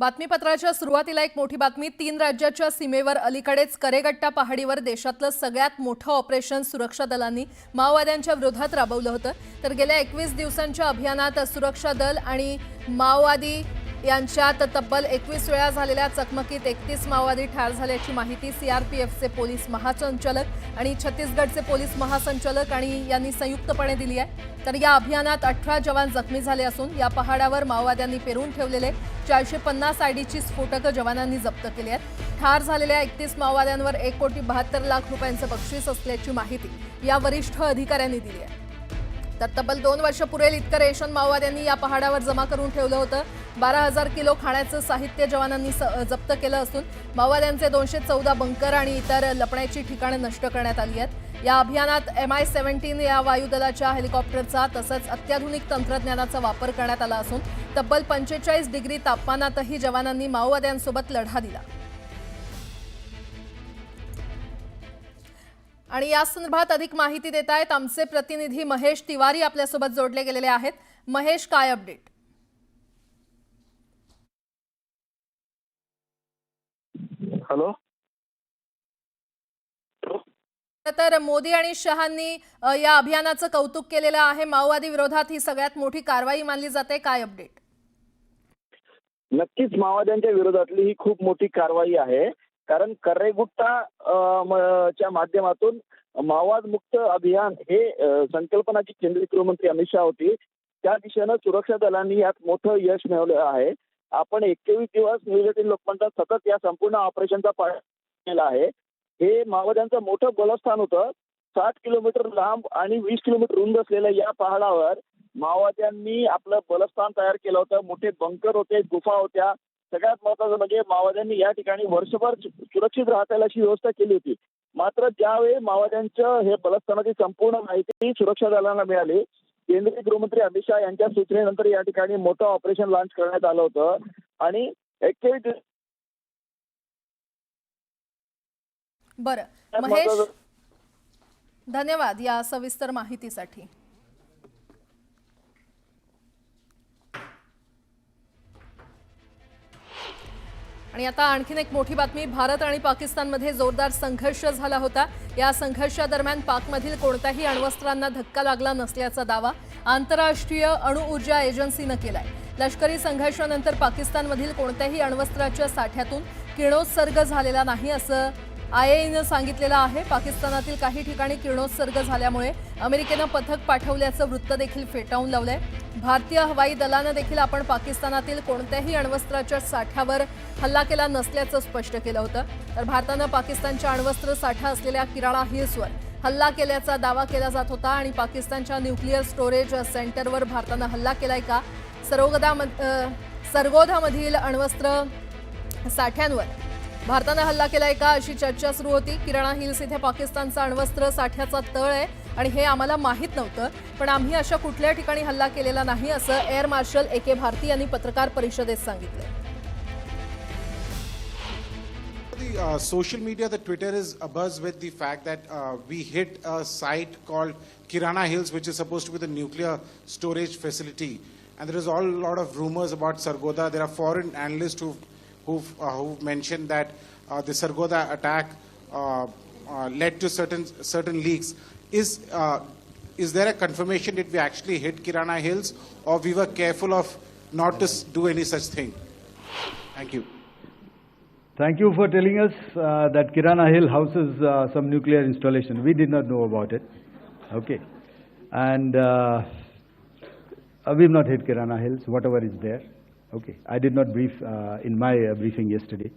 बातमीपत्राच्या सुरुवातीला एक मोठी बातमी. तीन राज्याच्या सीमेवर अलीकडेच करेगट्टा पहाडीवर देशातलं सगळ्यात मोठं ऑपरेशन सुरक्षा दलांनी माओवाद्यांच्या विरोधात राबवलं होतं. तर गेल्या एकवीस दिवसांच्या अभियानात सुरक्षा दल आणि माओवादी यांच्यात तब्बल एकवीस वेळा झालेल्या चकमकीत एकतीस माओवादी ठार झाल्याची माहिती सीआरपीएफचे पोलीस महासंचालक आणि छत्तीसगडचे पोलीस महासंचालक आणि यांनी संयुक्तपणे दिली आहे. तर या अभियानात अठरा जवान जखमी झाले असून या पहाडावर माओवाद्यांनी पेरून ठेवलेले चारशे पन्नास आयडीची स्फोटकं जवानांनी जप्त केली आहेत. ठार झालेल्या एकतीस माओवाद्यांवर एक कोटी बहात्तर लाख रुपयांचं बक्षीस असल्याची माहिती या वरिष्ठ अधिकाऱ्यांनी दिली आहे. तर तब्बल दोन वर्ष पुरेल इतकं रेशन माओवाद्यांनी या पहाडावर जमा करून ठेवलं होतं. बारा हजार किलो खाण्याचं साहित्य जवानांनी स- जप्त केलं असून माओवाद्यांचे दोनशे चौदा बंकर आणि इतर लपण्याची ठिकाणं नष्ट करण्यात आली आहेत. या अभियानात एम आय सेव्हन्टीन या वायुदलाच्या हेलिकॉप्टरचा तसंच अत्याधुनिक तंत्रज्ञानाचा वापर करण्यात आला असून तब्बल पंचेचाळीस डिग्री तापमानातही जवानांनी माओवाद्यांसोबत लढा दिला. आणि या संदर्भात अधिक माहिती देत आहेत आमचे प्रतिनिधी महेश तिवारी आपल्यासोबत जोडले गेलेले आहेत. महेश काय अपडेट? हॅलो? तर मोदी आणि शहांनी या अभियानाचं कौतुक केलेलं आहे. माओवादी विरोधात ही सगळ्यात मोठी कारवाई मानली जाते. काय अपडेट? नक्कीच माओवाद्यांच्या विरोधातली ही खूप मोठी कारवाई आहे. कारण कर्रेगुट्टा च्या माध्यमातून माओवाद मुक्त अभियान हे संकल्पनाची केंद्रीय गृहमंत्री अमित शहा होती. त्या दिशेनं सुरक्षा दलांनी यात मोठं यश मिळवलं आहे. आपण एकवीस दिवस न्यूज एटीन सतत या संपूर्ण ऑपरेशनचा पाठ केला आहे. हे माओवाद्यांचं मोठं बलस्थान होतं. साठ किलोमीटर लांब आणि वीस किलोमीटर रुंद असलेल्या या पहाडावर माओवाद्यांनी आपलं बलस्थान तयार केलं होतं. मोठे बंकर होते गुफा होत्या. सगळ्यात महत्वाचं म्हणजे माओवाद्यांनी या ठिकाणी वर्षभर सुरक्षित राहता अशी व्यवस्था केली होती. मात्र ज्यावेळी माओवाद्यांचं हे बलस्थानाची संपूर्ण माहिती सुरक्षा दलांना मिळाली केंद्रीय गृहमंत्री अमित शहा यांच्या सूचनेनंतर या ठिकाणी मोठं ऑपरेशन लॉन्च करण्यात आलं होतं. आणि एकवीस दिवस बरं. महेश धन्यवाद या सविस्तर माहितीसाठी. आणि आता आणखीन एक मोठी बातमी. भारत आणि पाकिस्तानमध्ये जोरदार संघर्ष झाला होता. या संघर्षादरम्यान पाकमधील कोणत्याही अण्वस्त्रांना धक्का लागला नसल्याचा दावा आंतरराष्ट्रीय अणुऊर्जा एजन्सीनं केलाय. लष्करी संघर्षानंतर पाकिस्तानमधील कोणत्याही अण्वस्त्राच्या साठ्यातून किरणोत्सर्ग झालेला नाही असं आयएनं सांगितलेलं आहे पाकिस्तानातील काही ठिकाणी किरणोत्सर्ग झाल्यामुळे अमेरिकेनं पथक पाठवल्याचं वृत्त देखील फेटाळून लावलंय. भारतीय हवाई दलानं देखील आपण पाकिस्तानातील कोणत्याही अण्वस्त्राच्या साठ्यावर हल्ला केला नसल्याचं स्पष्ट केलं होतं. तर भारतानं पाकिस्तानच्या अण्वस्त्र साठा असलेल्या किराणा हिल्सवर हल्ला केल्याचा दावा केला जात होता आणि पाकिस्तानच्या न्यूक्लिअर स्टोरेज सेंटरवर भारतानं हल्ला केलाय का सरोगदा सरगोधामधील अण्वस्त्र साठ्यांवर भारतानं हल्ला केलाय का अशी चर्चा सुरू होती किराणा हिल्स इथे पाकिस्तानचा अण्वस्त्र साठ्याचा तळ आहे आणि हे आम्हाला माहीत नव्हतं पण आम्ही अशा कुठल्या ठिकाणी हल्ला केलेला नाही असं air marshal A K Bharti यांनी पत्रकार परिषदेत सांगितलं The uh, social media, the Twitter is abuzz with the fact that uh, we hit a site called Kirana Hills, which is supposed to be the nuclear storage facility. And there is all a lot of rumors about Sargoda. There are foreign analysts who've, who've, uh, who've mentioned that uh, the Sargoda attack uh, led to certain certain leaks. Is is there a confirmation that we actually hit Kirana Hills, or we were careful of not to do any such thing? Thank you. Thank you for telling us uh, that Kirana Hill houses uh, some nuclear installation. We did not know about it. Okay. And uh, we've not hit Kirana Hills, whatever is there. Okay. I did not brief uh, in my uh, briefing yesterday.